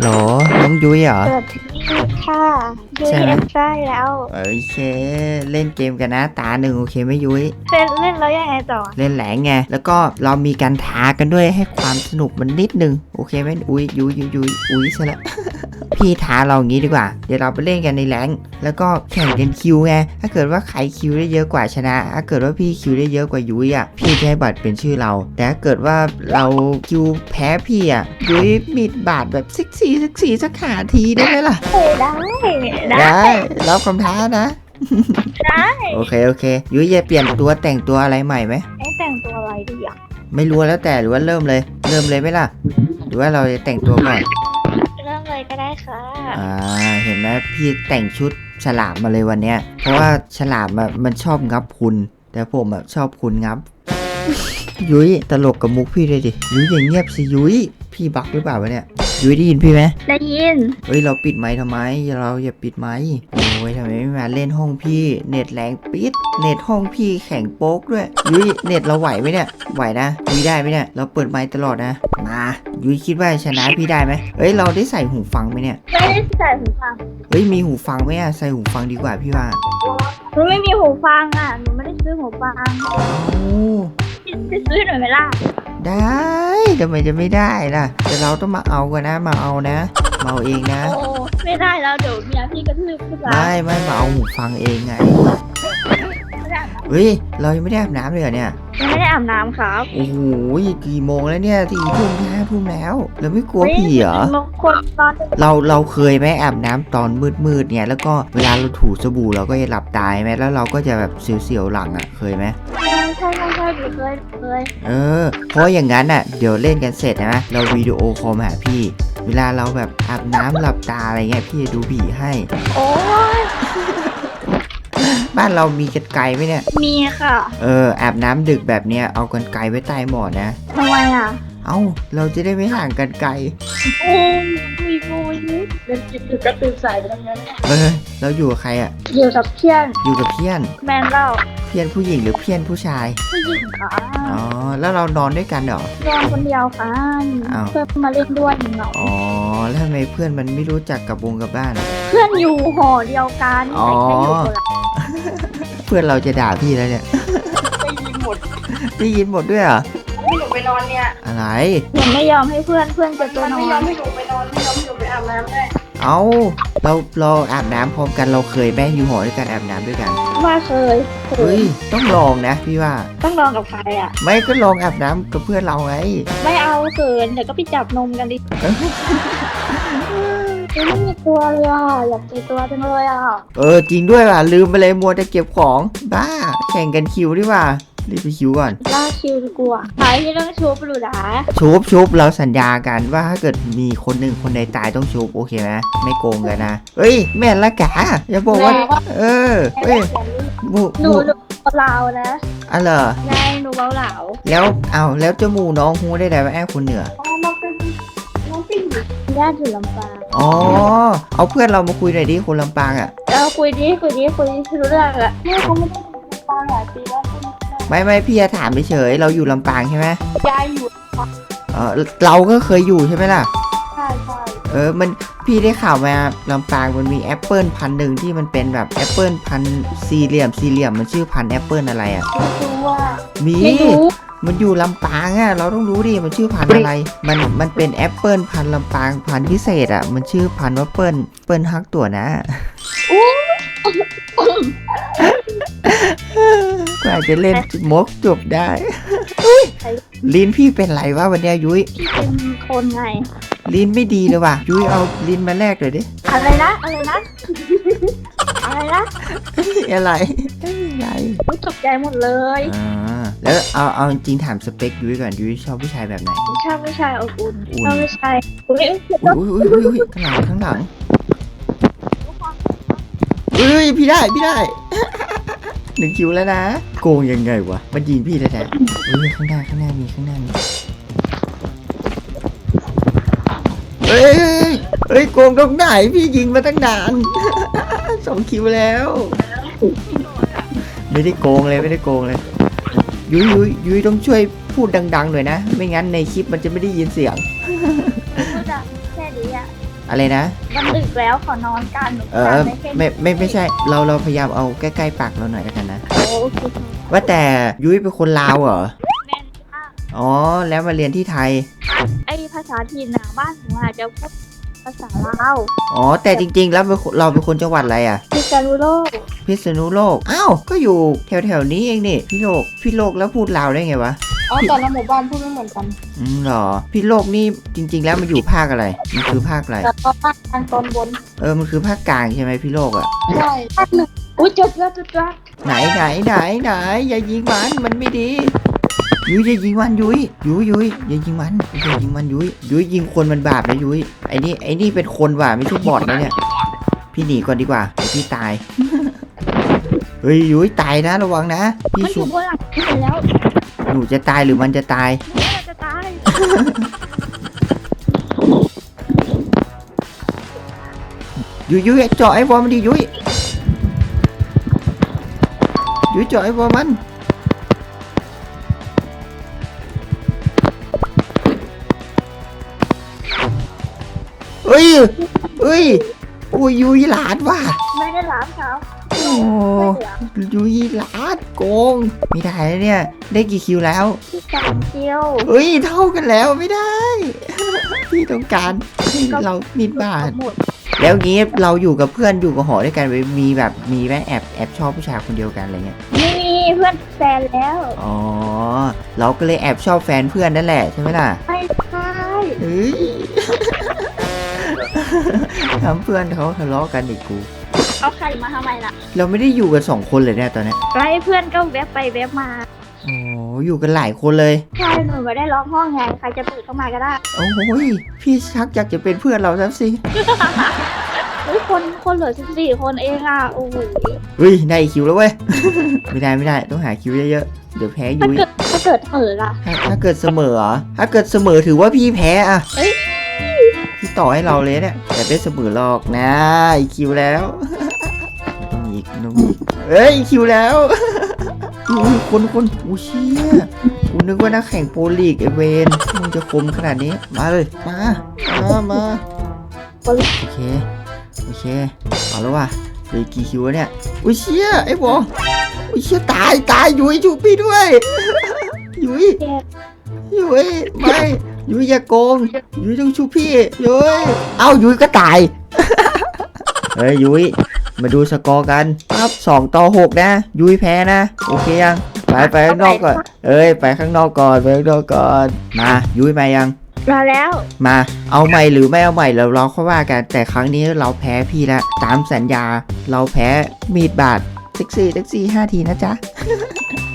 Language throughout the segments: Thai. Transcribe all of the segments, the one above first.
โหลน้องยุ้ยเหรอสวัสดีค่ะยูใช่ไหมเอฟได้แล้วโอเค เล่นเกมกันนะตาหนึ่งโอเคไหมยุ้ย เล่นเล่นแล้วยังไงต่อเล่นแหลงไง แล้วก็เรามีการท้ากันด้วยให้ความสนุกมันนิดนึง โอเคไหมอุ้ยยุยยุยยุยอุ้ยใช่ละ พี่ท้าเราอย่างนี้ดีกว่า เดี๋ยวเราไปเล่นกันในแหลงแล้วก็แข่งกันคิวไง ถ้าเกิดว่าใครคิวได้เยอะกว่าชนะ ถ้าเกิดว่าพี่คิวได้เยอะกว่ายุ้ยอะ พี่จะให้บัตรเป็นชื่อเรา แต่ถ้าเกิดว่าเราคิวแพ้พี่อะ ยุ้ยมีบาทแบบซิกซี่ซิกซี่สักขาทีได้ไหมล่ะเออได้ได้ได้ รับคำท้านะ ได้โอเคโอเค ยุ้ยจะเปลี่ยนตัวแต่งตัวอะไรใหม่ไหม ไอ้แต่งตัวอะไรดีอะ ไม่รู้แล้วแต่หรือว่าเริ่มเลย เริ่มเลยไหมล่ะ หรือว่าเราจะแต่งตัวก่อน ค่ะอ่าเห็นไหมพี่แต่งชุดฉลามมาเลยวันเนี้ย เพราะว่าฉลามอะมันชอบงับคุณ แต่ผมอะชอบคุณงับ ยุ้ยตลกกับมุกพี่เลยดิยุ้ยอย่างเงียบสิยุ้ย พี่บักหรือเปล่าวะเนี่ยยุ้ยได้ยินพี่ไหมได้ยิน เฮ้ยเราปิดไมค์ทำไม เราอย่าปิดไมค์โอ้ยทำไมไม่มาเล่นห้องพี่ เน็ตแรงปิด เน็ตห้องพี่แข็งโป๊กด้วย ยุ้ยเน็ตเราไหวไหมเนี่ย ไหวนะยุ้ยได้ไหมเนี่ย เราเปิดไมค์ตลอดนะ มายุ้ยคิดว่าชนะพี่ได้ไหมเฮ้ยเราได้ใส่หูฟังไหมเนี่ย ไม่ได้ใส่หูฟัง เฮ้ยมีหูฟังไหมอะใส่หูฟังดีกว่าพี่ว่าหนูไม่มีหูฟังอะ หนูไม่ได้ซื้อหูฟังโอ้จะซื้อหน่อยไหมล่ะ ได้ทำไมจะไม่ได้ล่ะ แต่เราต้องมาเอากันนะ มาเอานะ มาเอาเองนะ โอ้ไม่ได้แล้วเดี๋ยวเมียพี่กระทืบพี่สาวไม่ไม่มาเอาหูฟังเองไงไม่ได้อาบน้ เฮ้ย เรายังไม่ได้อาบน้ำเลยเหรอเนี่ยำยังไม่ได้อาบน้ำครับโอ้โหกี่โมงแล้วเนี่ยสี่ทุ่มห้าทุ่มแล้ว เราไม่กลัวผีเหรอ บางคนตอนเราเราเคยไหมอาบน้ำตอนมืดมืดๆเนี่ย แล้วก็เวลาเราถูสบู่เราก็จะหลับตายไหมแล้วเราก็จะแบบเสียวๆหลังอะเคยไหม ใช่ใช่ใช่หนูเคยเคยเออ เพราะอย่างนั้นอะ เดี๋ยวเล่นกันเสร็จนะเราวิดีโอคอลมาหาพี่ เวลาเราแบบอาบน้ำหลับตาอะไรเงี้ยพี่จะดูผีให้ โอ้ย บ้านเรามีกันไกลไหมเนี่ย มีค่ะ เอออาบน้ำดึกแบบเนี้ยเอากันไกลไว้ใต้หมอนนะ ทำไมอะ เอ้า เราจะได้ไม่ห่างกันไกล โอ้ยมีโอ้ยเดินจิบอยู่กระตือสายไปทั้งนั้นเออ เราอยู่กับใครอะอยู่กับเพื่อนอยู่กับเพี้ยน แมนเล่าเพี้ยนผู้หญิงหรือเพี้ยนผู้ชาย ผู้หญิงค่ะอ๋อ แล้วเรานอนด้วยกันเหรอ นอนคนเดียวค่ะอ้าว เพื่อนมาเล่นด้วยเหงาอ๋อ แล้วทำไมเพื่อนมันไม่รู้จักกับวงกับบ้านอะ เพื่อนอยู่หอเดียวกันอ๋อ แต่แค่อยู่คนละ เพื่อนเราจะด่าพี่แล้วเนี่ย ได้ยินหมดได้ยินหมดด้วยเหรอให้หนูไปนอนเนี่ยอะไร หนูไม่ยอมให้เพื่อนเพื่อนจะตัวนอนไม่ยอมให้หนูไปนอนไม่ยอมให้หนูไปอาบน้ำได้เอาเราเราอาบน้ำพร้อมกันเราเคยแม่อยู่หอด้วยกันอาบน้ำด้วยกัน ว่าเคยเคเฮ้ยยต้องลองนะพี่ว่า ต้องนอนกับใครอะ ไม่ก็ลองอาบน้ำกับเพื่อนเราไง ไม่เอาเขินเดี๋ยวก็ไปจับนมกันดิ ไม่มีตัวเลยอะอยากเจอตัวจังเลยอะเออจริงด้วยว่ะลืมไปเลยมัวแต่เก็บของบ้า แข่งกันคิวดีกว่ารีบไปคิวก่อนล่าคิวดีกว่าขายที่เรื่องชูปหรูหราชุบชุบเราสัญญากันว่าถ้าเกิดมีคนหนึ่งคนใดตายต้องชุบโอเคไหมไม่โกงกันนะเอ้ย แม่นละกะอย่าบอกว่า เออเอ้ยหมูหหนูมูหนูเบาๆนะอ๋อเหรอยายหนูเบาเหลาแล้วเอาแล้วเจาหมูน้องฮูได้ไงว่าแอบคนเหนืออ๋อน้องเป็นน้องปิ้งอยู่ญาติอยู่ลำปาง อ๋อ เอาเพื่อนเรามาคุยหน่อยดิคนลำปางอะ เราคุยดิคุยดิคุยดิรู้เรื่องอะแม่เขาไม่ได้เป็นปลาหลายปีแล้วเขาไม่ได้ไม่ไม่พี่จะถามเฉยๆเราอยู่ลำปางใช่ไหมยายอยู่เออเราก็เคยอยู่ใช่ไหมล่ะ ใช่ใช่เออมันพี่ได้ข่าวมาลำปางมันมีแอปเปิลพันธุ์หนึ่งที่มันเป็นแบบแอปเปิลพันธุ์สี่เหลี่ยมสี่เหลี่ยมมันชื่อพันธุ์แอปเปิลอะไรอะ ไม่รู้ว่ามี ไม่รู้ มันอยู่ลำปางอะ เราต้องรู้ดิ มันชื่อพันธุ์อะไร มัน มันเป็นแอปเปิลพันธุ์ลำปางพันธุ์พิเศษอะ มันชื่อพันธุ์ว่าเปิลเปิลฮักตัวนะก็อาจจะเล่นมกจบได้อุ๊ยลิ้นพี่เป็นไรวะวันเนี้ยยุ้ยพี่เป็นคนไง ลิ้นไม่ดีเลยว่ะ ยุ้ยเอาลิ้นมาแลกเลยดิ อะไรนะ อะไรนะ อะไรนะ อะไร ไม่มีอะไรอุ๊ยตกใจหมดเลยอ่า แล้วเอาเอาจริงๆถามสเปคยุ้ยก่อนยุ้ยชอบผู้ชายแบบไหน ชอบผู้ชายอบอุ่นอุ่น ชอบผู้ชายอุ้ยอุ้ยอุ้ยอุ้ยอุ้ยข้างหลังข้างหลังเอ้ยพี่ได้พี่ได้ หนึ่งคิวแล้วนะ โกงยังไงวะมันยิงพี่แท้ๆเอ้ยข้างหน้าข้างหน้ามีข้างหน้ามีเอ้ยเอ้ยเอ้ยโกงตรงไหนพี่ยิงมาตั้งนาน สองคิวแล้ว ไม่ได้โกงเลยไม่ได้โกงเลย ยุ้ยยุ้ยยุ้ยต้องช่วยพูดดัง ๆ หน่อยนะ ไม่งั้นในคลิปมันจะไม่ได้ยินเสียงพูดอะแค่นี้อะอะไรนะ มันดึกแล้วขอนอนกันหนูเออทานด้แค่ไม่ไม่ไม่ใช่ เราเราพยายามเอาใกล้ๆปากเราหน่อยแล้วกันนะ โอเคว่าแต่ยุ้ยเป็นคนลาวเหรอ แม่นมากอ๋อ แล้วมาเรียนที่ไทย ไอภาษาถิ่นนะบ้านหนูอาจจะพูด ภาษาลาวอ๋อ แต่จริง ๆ แล้วเป็นคนเราเป็นคนจังหวัดอะไรอะ พิษณุโลกพิษณุโลก อ้าว ก็อยู่แถวๆนี้เองนี่พี่โลกพี่โลกแล้วพูดลาวได้ไงวะ อ๋อแต่ละหมู่บ้านพูดไม่เหมือนกันอืมเหรอ พี่โลกนี่จริง ๆ แล้วมันอยู่ภาคอะไร มันคือภาคอะไร แต่ก็ภาคกลางตอนบนเออ มันคือภาคกลางใช่ไหมพี่โลกอะ ใช่ภาคหนึ่งอุ้ยจดแล้วจดแล้วไหนไหนไหนไหนอย่ายิงมันมันไม่ดี ยุ้ยอย่ายิงมันยุ้ยยุ้ยยุ้ยอย่ายิงมันอย่ายิงมันยุ้ยยุ้ยยิงคนมันบาปนะยุ้ยไอ้นี่ไอ้นี่เป็นคนว่ะไม่ใช่บอดนะเนี่ยพี่หนีก่อนดีกว่าเดี๋ยวพี่ตายเฮ้ยยุ้ยตายนะระวังนะพี่มันอชุยู่บ บนหลังนี่ไปแล้วหนูจะตายหรือมันจะตายหนูว่าจะตายยุ้ยยุ้ยเจาะไอ้บอลมันดิยุ้ยยุ้ยเจาะไอ้บอลมัน เฮ้ยเฮ้ยโอ้ยยุ้ยหลานว่ะไม่ได้หลามเขาโอ้ไม่เหลือยุ้ยหลานโกง ไม่ได้แล้วเนี่ย ได้กี่คิวแล้วที่สามเจียวเฮ้ยเท่ากันแล้วไม่ได้ พี่ต้องการให้เรานิดบ้านหมดแล้วงี้เราอยู่กับเพื่อนอยู่กับหอด้วยกันมีแบบมีแม่แอบแอบชอบผู้ชายคนเดียวกันอะไรเงี้ยไม่มีเพื่อนแฟนแล้ว อ๋อ เราก็เลยแอบชอบแฟนเพื่อนนั่นแหละใช่ไหมล่ะ ไม่ใช่เฮ้ย ทำเพื่อนเขาทะเลาะกันอีกกู เอาใครมาทำไมล่ะเราไม่ได้อยู่กันสองคนเลยเนี่ยตอนเนี้ยไล่เพื่อนก็แวบไปแวบมาโอ้อยู่กันหลายคนเลย ใช่หนูไม่ได้ล็อกห้องไง ใครจะเปิดเข้ามาก็ได้โอ้ยพี่ชักอยากจะเป็นเพื่อนเราแล้วสิเฮ้ยคนคนเหลือสิบสี่คนเองอะ โอ้โหเฮ้ยได้อีกคิวแล้วเว้ย ไม่ได้ไม่ได้ต้องหาคิวเยอะๆเดี๋ยวแพ้ถ้ายุ้ยเกิดถ้าเกิดเออล่ะถ้าถ้าเกิดเสมอเหรอถ้าเกิดเสมอถือว่าพี่แพ้อะเอ้ยพี่ ต่อให้เราเลยเนี่ยแต่ได้เสมอหรอกนะอีกคิวแล้วต้องมีอีกต้องอีกเอ้ยอีกคิวแล้วอุ้ยคนคนอู้เชี่ยกูนึกว่านักแข่งโปรลีกไอเวนมึงจะคมขนาดนี้ มาเลย มา มา มา โอเค โอเค เอาแล้วว่ะเหลือกี่คิววะเนี่ย อุ้ยเชี่ยไอ้บออุ้ยเชี่ยตายตายยุ้ยชูพี่ด้วย ยุ้ยยุ้ยไม่ ยุ้ยอย่าโกงยุ้ยต้องชูพี่ยุ้ยเอ้ายุ้ยก็ตาย เฮ้ยยุ้ยมาดูสกอร์กันครับสองต่อหกนะ ยุ้ยแพ้นะ โอเคยังไปไปข้างนอกก่อน เอ้ยไปข้างนอกก่อนไปข้างนอกก่อนมายุ้ยมายังมาแล้ว มาเอาใหม่หรือไม่เอาใหม่เราเราค่อยว่ากัน แต่ครั้งนี้เราแพ้พี่แล้วตามสัญญา เราแพ้มีดบาดแท็กซี่แท็กซี่ห้าทีนะจ๊ะ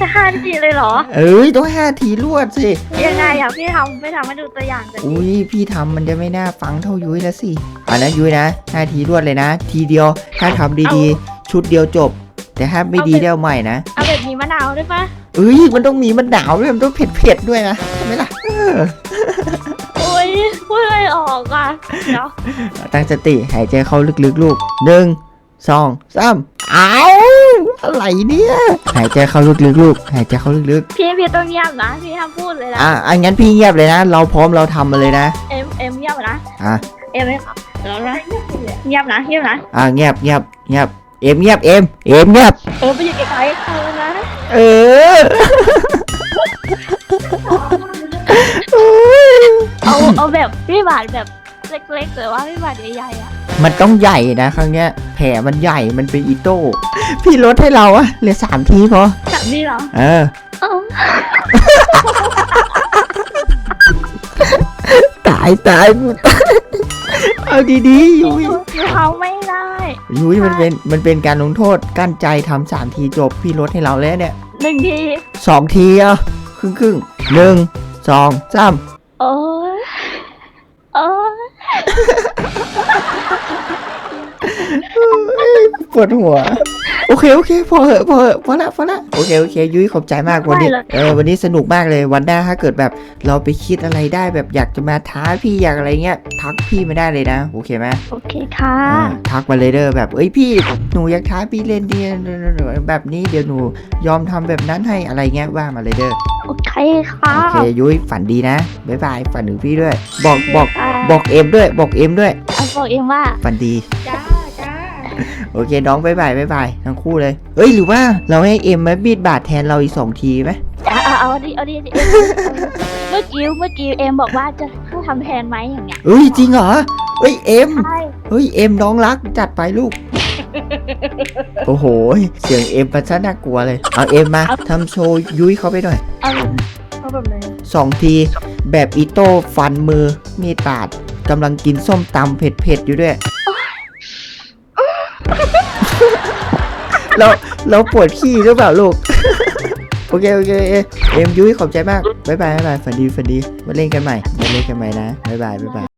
จะห้านาทีเลยเหรอ เอ้ยต้องห้าทีรวดสิ ยังไงอะพี่ทำไม่ทำให้ดูตัวอย่างแต่อุ้ยพี่ทำมันจะไม่น่าฟังเท่ายุ้ยแล้วสิอ่านะยุ้ยนะห้าทีรวดเลยนะ ทีเดียวถ้าทำดีๆ ชุดเดียวจบ แต่ถ้าไม่ดีเดี๋ยวใหม่นะเอาแบบมีมะนาวด้วยปะเอ้ยมันต้องมีมันหนาวด้วยมันต้องเผ็ดๆด้วยนะใช่ไหมล่ะเออโอ้ยพูดไม่ออกอะเดี๋ยวตั้งสติหายใจเข้าลึกๆลูกหนึ่งสองสามเอา อะไรเนี่ยหายใจเข้าลึกๆลูกหายใจเข้าลึกพี่พี่ต้องเงียบนะพี่ห้ามพูดเลยๆนะอะอันงั้นพี่เงียบเลยนะ เราพร้อมเราทำมาเลยนะ เอ็มเอ็มเงียบนะอะ เอ็มเดี๋ยวนะเงียบนะเงียบนะอะเงียบเงียบเงียบเอ็มเงียบเอ็มเอ็มเงียบ เออไปอยู่ไกลๆเออนะเออเอาเอาแบบพี่บาทแบบ เล็กๆแต่ว่าพี่บาทใหญ่ๆอะมันต้องใหญ่นะครั้งเนี้ย แผลมันใหญ่มันเป็นอีโต้ พี่ลดให้เราอะเหลือสามทีพอแบบนี้เหรอเออ เออตายตายกูตายเอาดีๆยุ้ยเขาไม่ได้ยุ้ยมันเป็นมันเป็นการลงโทษกั้นใจทำสามทีจบพี่ลดให้เราแล้วเนี่ยหนึ่งทีสองทีอะครึ่งครึ่งๆหนึ่งสองสาม ปวดหัว โอเคโอเค พอเหอะพอเหอะพอละพอละโอเคโอเค ยุ้ยขอบใจมากวันนี้เออวันนี้สนุกมากเลยวันหน้าถ้าเกิดแบบเราไปคิดอะไรได้แบบอยากจะมาท้าพี่อยากอะไรเงี้ยทักพี่ไม่ได้เลยนะโอเคไหม โอเคค่ะ อ่าทักมาเลยเด้อแบบเอ้ยพี่หนูอยากท้าพี่เล่นดีแบบนี้เดี๋ยวหนูยอมทำแบบนั้นให้อะไรเงี้ยว่ามาเลยเด้อโอเคค่ะ โอเคยุ้ยฝันดีนะบ๊ายบายฝันถึงพี่ด้วย บอกบอกค่ะ บอกเอ็มด้วย บอกเอ็มด้วย เอาบอกเองว่า ฝันดี จ้าจ้าโอเคน้องบ๊ายบายบ๊ายบายทั้งคู่เลย เอ้ยหรือว่าเราให้เอ็มมาบีดบาดแทนเราอีกสองทีไหมเอาเอาเอาดิเอาดิเอาดิเมื่อกี้เมื่อกี้เอ็มบอกว่าจะให้ทำแทนไหมอย่างเงี้ยเอ้ยจริงเหรอเอ้ยเอ็มใช่เฮ้ยเอ็มน้องรักจัดไปลูก โอ้โห เสียงเอ็มมันซะน่ากลัวเลย เอาเอ็มมาทำโชว์ยุ้ยเขาไปหน่อยเอาเอาแบบไหนสองที แบบอีโต้ฟันมือ มีดปาดกำลังกินส้มตำเผ็ดๆอยู่ด้วย เราเราปวดขี้หรือเปล่าลูก โอเค โอเคโอเคเอ็มยุ้ยขอบใจมาก บ๊ายบายบ๊ายบายฝันดีฝันดี มาเล่นกันใหม่ มาเล่นกันใหม่นะ บ๊ายบายบ๊ายบาย